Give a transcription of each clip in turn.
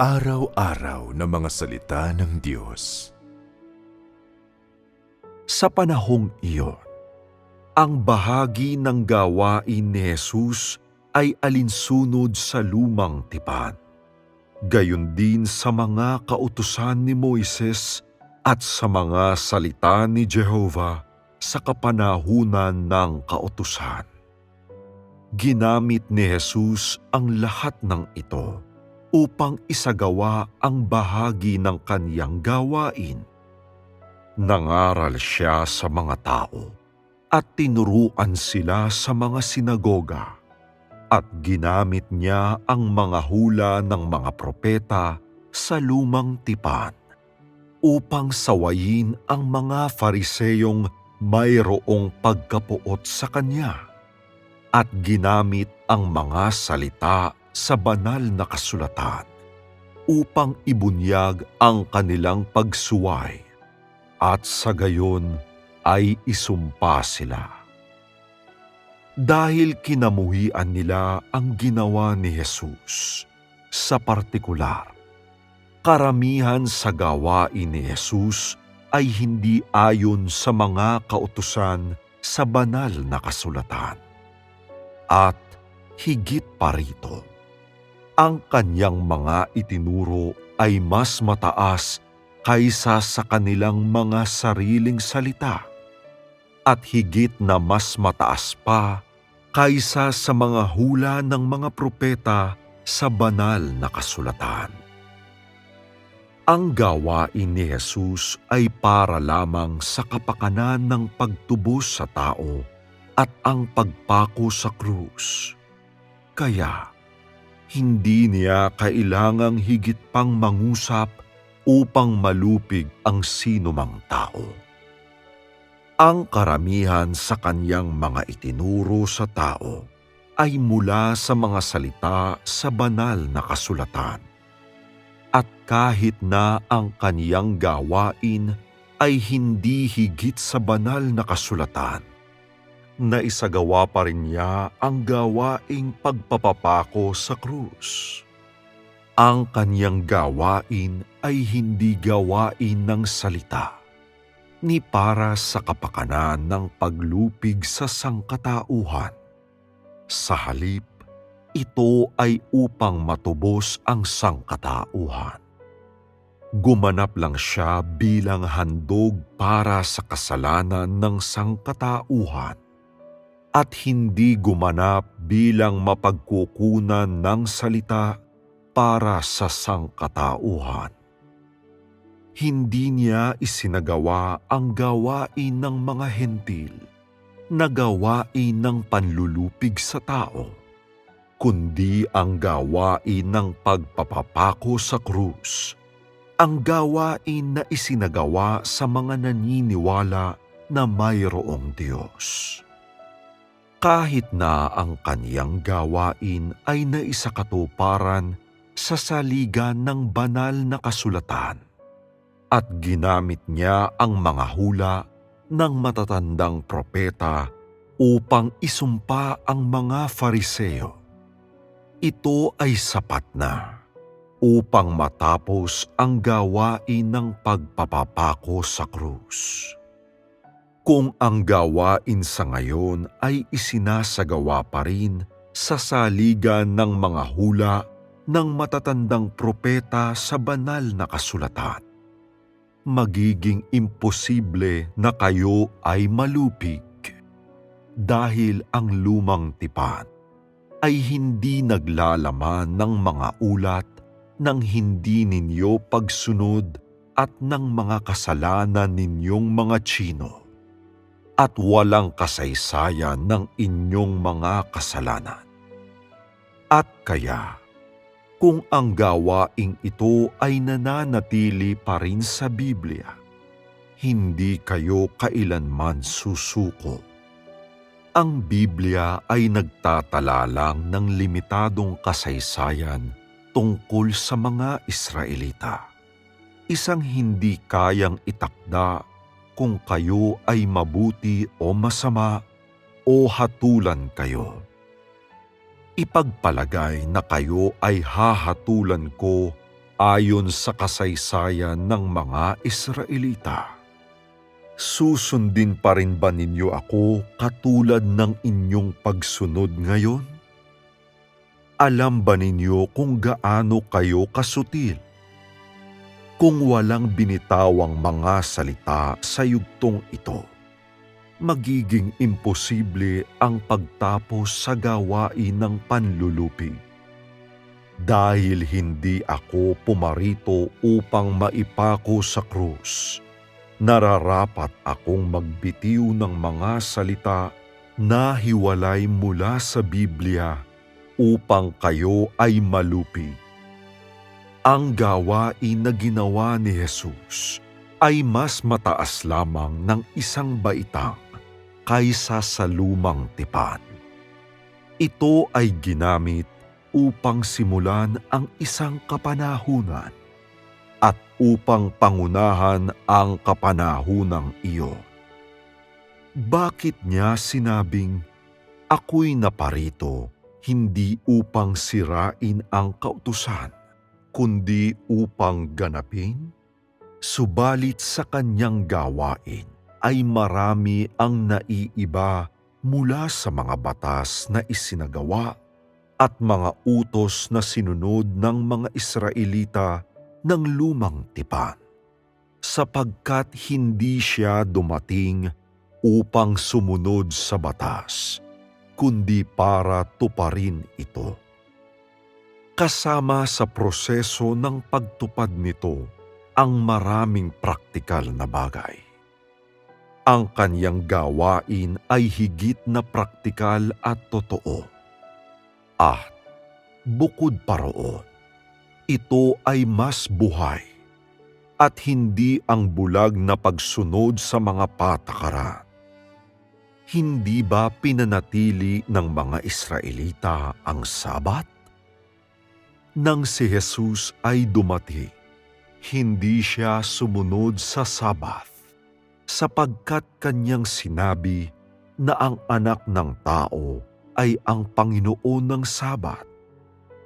Pang-araw-araw na mga salita ng Diyos. Sa panahong iyon, ang bahagi ng gawain ni Jesus ay alinsunod sa lumang tipan. Gayon din sa mga kautusan ni Moises at sa mga salita ni Jehovah sa kapanahunan ng kautusan. Ginamit ni Jesus ang lahat ng ito upang isagawa ang bahagi ng kaniyang gawain. Nangaral siya sa mga tao at tinuruan sila sa mga sinagoga at ginamit niya ang mga hula ng mga propeta sa lumang tipan upang sawayin ang mga fariseyong mayroong pagkapuot sa kanya at ginamit ang mga salita sa banal na kasulatan upang ibunyag ang kanilang pagsuway at sa gayon ay isumpa sila. Dahil kinamuhian nila ang ginawa ni Jesus sa partikular, karamihan sa gawain ni Jesus ay hindi ayon sa mga kautusan sa banal na kasulatan. At higit pa rito, ang kanyang mga itinuro ay mas mataas kaysa sa kanilang mga sariling salita at higit na mas mataas pa kaysa sa mga hula ng mga propeta sa banal na kasulatan. Ang gawain ni Jesus ay para lamang sa kapakanan ng pagtubos sa tao at ang pagpako sa krus. Kaya, hindi niya kailangang higit pang mangusap upang malupig ang sinumang tao. Ang karamihan sa kanyang mga itinuro sa tao ay mula sa mga salita sa banal na kasulatan. At kahit na ang kaniyang gawain ay hindi higit sa banal na kasulatan, na isagawa pa rin niya ang gawaing pagpapapako sa krus. Ang kanyang gawain ay hindi gawain ng salita, ni para sa kapakanan ng paglupig sa sangkatauhan. Sa halip, ito ay upang matubos ang sangkatauhan. Gumanap lang siya bilang handog para sa kasalanan ng sangkatauhan at hindi gumanap bilang mapagkukunan ng salita para sa sangkatauhan. Hindi niya isinagawa ang gawain ng mga hentil na gawain ng panlulupig sa tao, kundi ang gawain ng pagpapapako sa krus, ang gawain na isinagawa sa mga naniniwala na mayroong Diyos kahit na ang kaniyang gawain ay naisakatuparan sa saligan ng banal na kasulatan at ginamit niya ang mga hula ng matatandang propeta upang isumpa ang mga fariseo. Ito ay sapat na upang matapos ang gawain ng pagpapapako sa krus. Kung ang gawain sa ngayon ay isinasagawa pa rin sa saligan ng mga hula ng matatandang propeta sa banal na kasulatan, magiging imposible na kayo ay malupig dahil ang lumang tipan ay hindi naglalaman ng mga ulat ng hindi ninyo pagsunod at ng mga kasalanan ninyong mga Chino at walang kasaysayan ng inyong mga kasalanan. At kaya, kung ang gawaing ito ay nananatili pa rin sa Biblia, hindi kayo kailanman susuko. Ang Biblia ay nagtatala lang ng limitadong kasaysayan tungkol sa mga Israelita. Isang hindi kayang itakda kung kayo ay mabuti o masama o hatulan kayo. Ipagpalagay na kayo ay hahatulan ko ayon sa kasaysayan ng mga Israelita. Susundin pa rin ba ninyo ako katulad ng inyong pagsunod ngayon? Alam ba ninyo kung gaano kayo kasutil? Kung walang binitawang mga salita sa yugtong ito, magiging imposible ang pagtapos sa gawain ng panlulupig. Dahil hindi ako pumarito upang maipako sa krus, nararapat akong magbitiw ng mga salita na hiwalay mula sa Biblia upang kayo ay malupig. Ang gawain na ginawa ni Jesus ay mas mataas lamang ng isang baitang kaysa sa lumang tipan. Ito ay ginamit upang simulan ang isang kapanahunan at upang pangunahan ang kapanahunang iyon. Bakit niya sinabing, Ako'y naparito hindi upang sirain ang kautusan, kundi upang ganapin? Subalit sa kanyang gawain ay marami ang naiiba mula sa mga batas na isinagawa at mga utos na sinunod ng mga Israelita ng lumang tipan, sapagkat hindi siya dumating upang sumunod sa batas, kundi para tuparin ito. Kasama sa proseso ng pagtupad nito ang maraming praktikal na bagay. Ang kanyang gawain ay higit na praktikal at totoo. At bukod pa roon, ito ay mas buhay at hindi ang bulag na pagsunod sa mga patakaran. Hindi ba pinanatili ng mga Israelita ang Sabat? Nang si Jesus ay dumating, hindi siya sumunod sa Sabath sapagkat kanyang sinabi na ang anak ng tao ay ang Panginoon ng Sabat.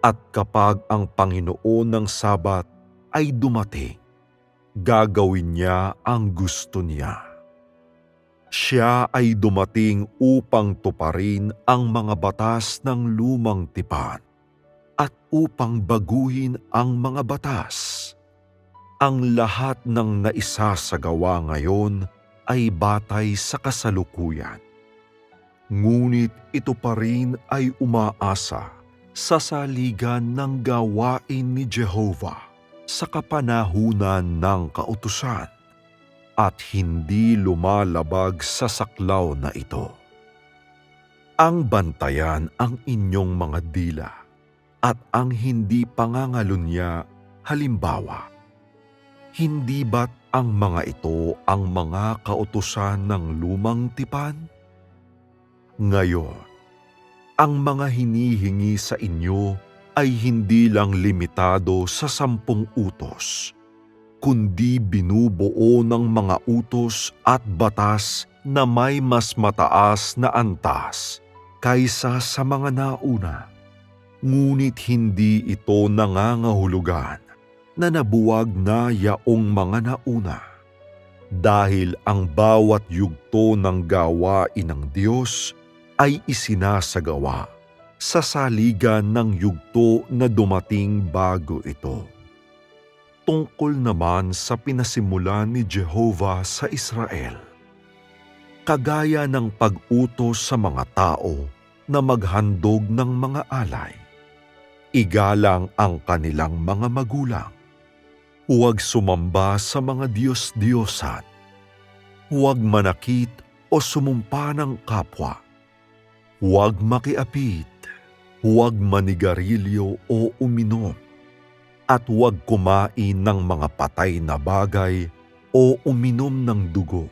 At kapag ang Panginoon ng Sabat ay dumating, gagawin niya ang gusto niya. Siya ay dumating upang tuparin ang mga batas ng lumang tipan at upang baguhin ang mga batas. Ang lahat ng naisasagawa ngayon ay batay sa kasalukuyan. Ngunit ito pa rin ay umaasa sa saligan ng gawain ni Jehovah sa kapanahunan ng kautusan at hindi lumalabag sa saklaw na ito. Ang bantayan ang inyong mga dila at ang hindi pangangalunya halimbawa. Hindi ba't ang mga ito ang mga kautusan ng lumang tipan? Ngayon, ang mga hinihingi sa inyo ay hindi lang limitado sa sampung utos, kundi binubuo ng mga utos at batas na may mas mataas na antas kaysa sa mga nauna. Ngunit hindi ito nangangahulugan na nabuwag na yaong mga nauna. Dahil ang bawat yugto ng gawain ng Diyos ay isinasagawa sa saligan ng yugto na dumating bago ito. Tungkol naman sa pinasimulan ni Jehovah sa Israel. Kagaya ng pag-utos sa mga tao na maghandog ng mga alay. Igalang ang kanilang mga magulang. Huwag sumamba sa mga Diyos-Diyosan. Huwag manakit o sumumpa ng kapwa. Huwag makiapit. Huwag manigarilyo o uminom. At huwag kumain ng mga patay na bagay o uminom ng dugo.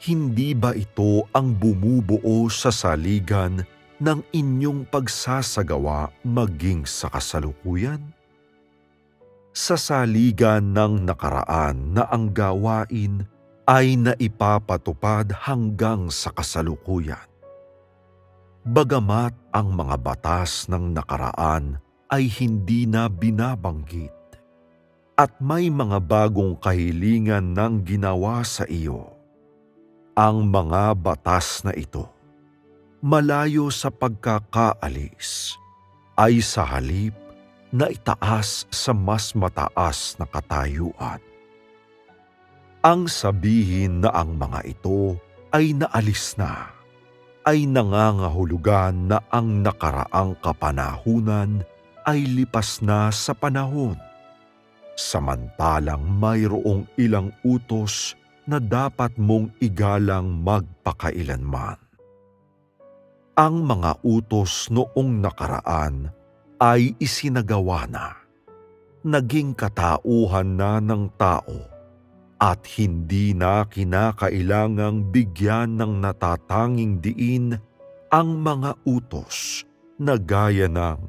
Hindi ba ito ang bumubuo sa saligan ng inyong pagsasagawa maging sa kasalukuyan? Sa saligan ng nakaraan na ang gawain ay naipapatupad hanggang sa kasalukuyan. Bagamat ang mga batas ng nakaraan ay hindi na binabanggit, at may mga bagong kahilingan ng ginawa sa iyo. Ang mga batas na ito, malayo sa pagkakaalis, ay sa halip na itaas sa mas mataas na katayuan. Ang sabihin na ang mga ito ay naalis na, ay nangangahulugan na ang nakaraang kapanahunan ay lipas na sa panahon. Samantalang mayroong ilang utos na dapat mong igalang magpakailanman. Ang mga utos noong nakaraan ay isinagawa na. Naging katauhan na ng tao at hindi na kinakailangang bigyan ng natatanging diin ang mga utos na gaya ng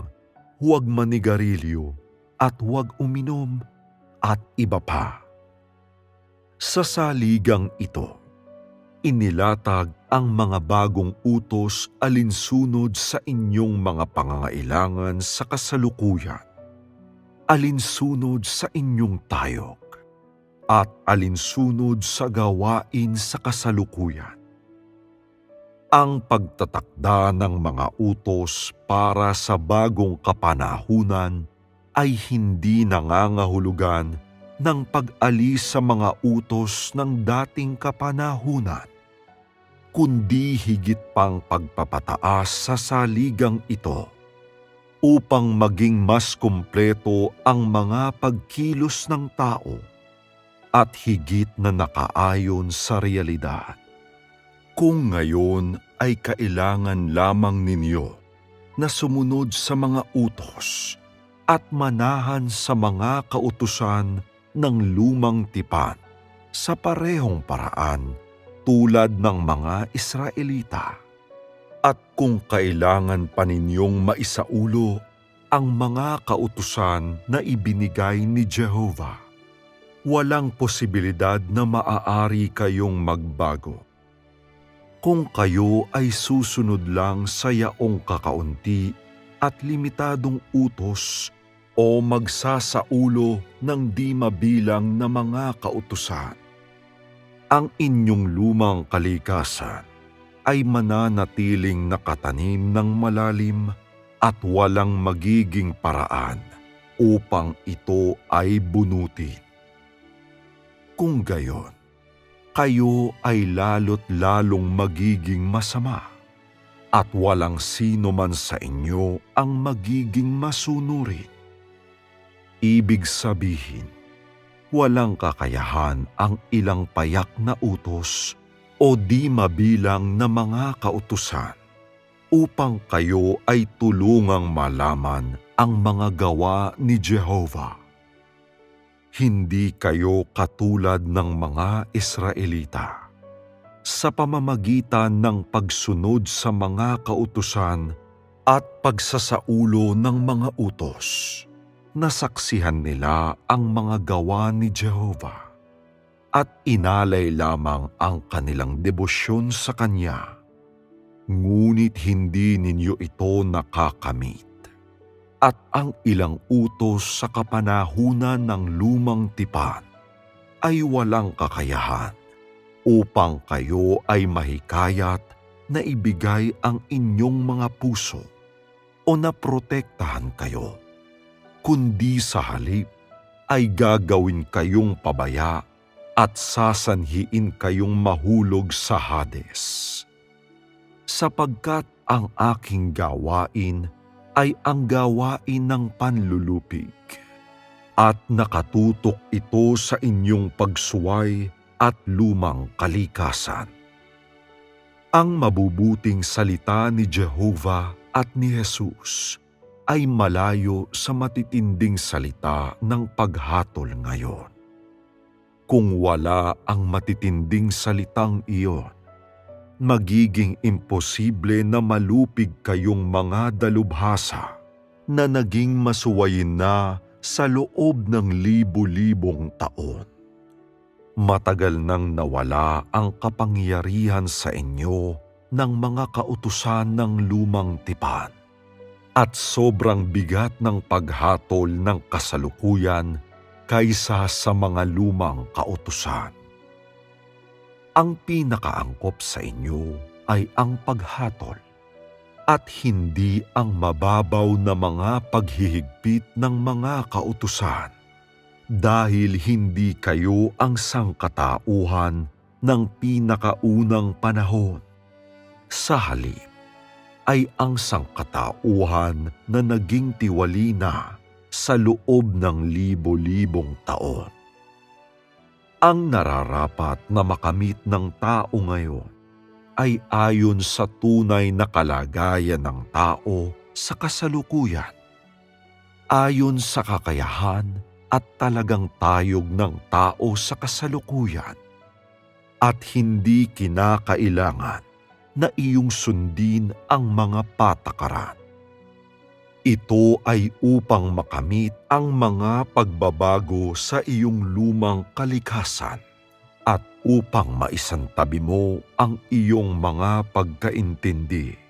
huwag manigarilyo at huwag uminom at iba pa. Sa saligang ito, inilatag ang mga bagong utos alinsunod sa inyong mga pangangailangan sa kasalukuyan, alinsunod sa inyong tayog, at alinsunod sa gawain sa kasalukuyan. Ang pagtatakda ng mga utos para sa bagong kapanahunan ay hindi nangangahulugan ng pag-alis sa mga utos ng dating kapanahunan, kundi higit pang pagpapataas sa saligang ito upang maging mas kumpleto ang mga pagkilos ng tao at higit na nakaayon sa realidad. Kung ngayon ay kailangan lamang ninyo na sumunod sa mga utos at manahan sa mga kautusan ng lumang tipan sa parehong paraan tulad ng mga Israelita. At kung kailangan pa ninyong maisaulo ang mga kautusan na ibinigay ni Jehovah, walang posibilidad na maaari kayong magbago. Kung kayo ay susunod lang sa yaong kakaunti at limitadong utos o magsasaulo ng di mabilang na mga kautusan, ang inyong lumang kalikasan ay mananatiling nakatanim ng malalim at walang magiging paraan upang ito ay bunutin. Kung gayon, kayo ay lalo't lalong magiging masama at walang sino man sa inyo ang magiging masunurin. Ibig sabihin, walang kakayahan ang ilang payak na utos o di mabilang na mga kautusan upang kayo ay tulungang malaman ang mga gawa ni Jehovah hindi kayo katulad ng mga Israelita. Sa pamamagitan ng pagsunod sa mga kautusan at pagsasaulo ng mga utos, nasaksihan nila ang mga gawa ni Jehovah at inalay lamang ang kanilang debosyon sa Kanya. Ngunit hindi ninyo ito nakakamit at ang ilang utos sa kapanahunan ng lumang tipan ay walang kakayahan upang kayo ay mahikayat na ibigay ang inyong mga puso o na protektahan kayo, kundi sa halip ay gagawin kayong pabaya at sasanhiin kayong mahulog sa Hades. Sapagkat ang aking gawain ay ang gawain ng panlulupig. At nakatutok ito sa inyong pagsuway at lumang kalikasan. Ang mabubuting salita ni Jehovah at ni Jesus ay malayo sa matitinding salita ng paghatol ngayon. Kung wala ang matitinding salitang iyon, magiging imposible na malupig kayong mga dalubhasa na naging masuwayin na sa loob ng libu-libong taon. Matagal nang nawala ang kapangyarihan sa inyo ng mga kautusan ng lumang tipan at sobrang bigat ng paghatol ng kasalukuyan kaysa sa mga lumang kautusan. Ang pinakaangkop sa inyo ay ang paghatol at hindi ang mababaw na mga paghihigpit ng mga kautusan dahil hindi kayo ang sangkatauhan ng pinakaunang panahon. Sa halip ay ang sangkatauhan na naging tiwalina sa loob ng libo-libong taon. Ang nararapat na makamit ng tao ngayon ay ayon sa tunay na kalagayan ng tao sa kasalukuyan. Ayon sa kakayahan at talagang tayog ng tao sa kasalukuyan. At hindi kinakailangan na iyong sundin ang mga patakaran. Ito ay upang makamit ang mga pagbabago sa iyong lumang kalikasan at upang maisantabi mo ang iyong mga pagkaintindi